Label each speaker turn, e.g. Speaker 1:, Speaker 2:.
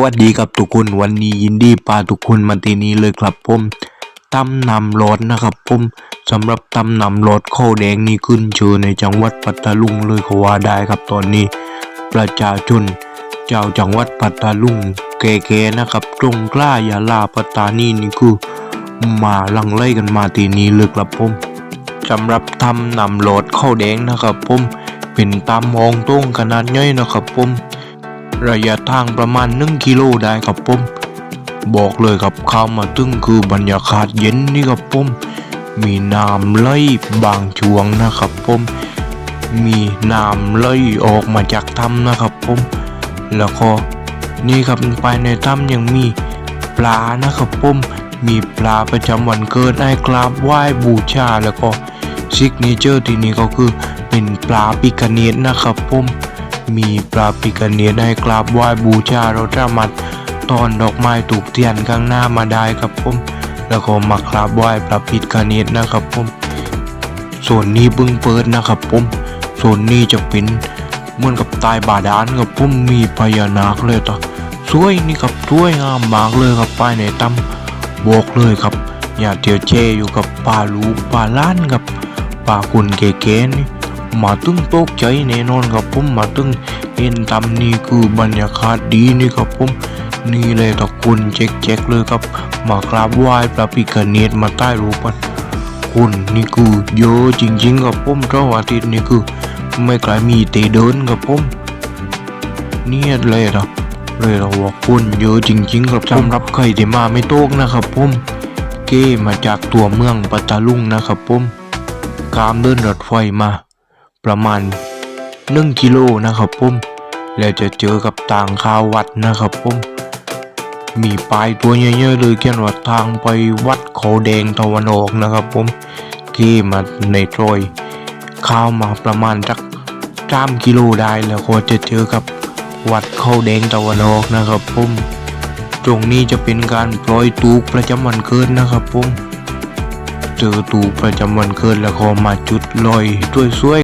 Speaker 1: วัสดีครับทุกคนวันนี้ยินดีพาทุกคนมาที่นี้เลยครับผมตำนำรถนะครับผมสำหรับตำนำรถข้าวแดงนี่ขึ้นชื่อในจังหวัดปัตตาลุงเลยก็ว่าได้ครับตอนนี้ ประชาชนเจ้าจังหวัดปัตตาลุงแก่ๆนะครับตรงกล้ายาลาปัตตานีนี่คือมาลังไล่กันมาที่นี้เลยครับผมสำหรับตำนำรถข้าวแดงนะครับผมเป็นตำมองตรงขนาดใหญ่นะครับผม ระยะทางประมาณ1กิโลได้ครับผมบอกเลยครับเข้ามาตึงคือบรรยากาศเย็นนี่ครับผมมีน้ำไหลบางช่วงนะครับผมมีน้ำไหลออกมาจากถ้ำนะครับผมแล้วก็นี่ครับภายในถ้ำยังมีปลานะครับผมมีปลาประจำวันเกิดให้กราบไหว้บูชาแล้วก็ซิกเนเจอร์ที่นี่ก็คือเป็นปลาปิกาเนตนะครับผม มีปลาปิกเนียได้กราบไหว้บูชาราสามารถตอนดอกไม้ถูกเทียนข้างหน้ามาได้ครับผม แล้วก็มากราบไหว้พระปิกเนียนะครับผม ส่วนนี้เพิ่งเปิดนะครับผม ส่วนนี้จะเป็นเหมือนกับตายบาดาลครับผมมีพญานาคเลยต่อสวยนี่ครับสวยงามมากเลยครับป้ายในตั้มบอกเลยครับอย่าเที่ยวเจอยู่กับป่าลูกป่าล้านครับป่าคุณเก๋ๆนี่ มาตึงตกใจแน่นอนครับผมมาตึงเห็นตำนี่คือบรรยากาศดีนี่ครับผมนี่เลยตะคุณเจ๊กๆเลยครับมากราบไหว้พระพิฆเนศมาใต้รูปันคุณนี่คือเยอะจริงๆครับผมเสาร์อาทิตย์นี่คือไม่ไกลมีเตเดินครับผมเนี่ยเลยเหรอเลยเราว่าคนเยอะจริงๆครับสำหรับใครที่มาไม่โต๊กนะครับผมเก้มาจากตัวเมืองปัตตาลุงนะครับผมกามเดินรถไฟมา ประมาณ1กิโลนะครับผมแล้วจะเจอกับทางข้าววัดนะครับผมมีป้ายตัวเยอะๆเลยเขียนว่าทางไปวัดเขาแดงตะวันออกนะครับผมที่มาในตรอยข้าวมาประมาณสักสามกิโลได้แล้วก็จะเจอกับวัดเขาแดงตะวันออกนะครับผมตรงนี้จะเป็นการปล่อยตูกประจำวันเกิดนะครับผมเจอตูกประจำวันเกิดแล้วก็มาจุดลอยด้วยสวย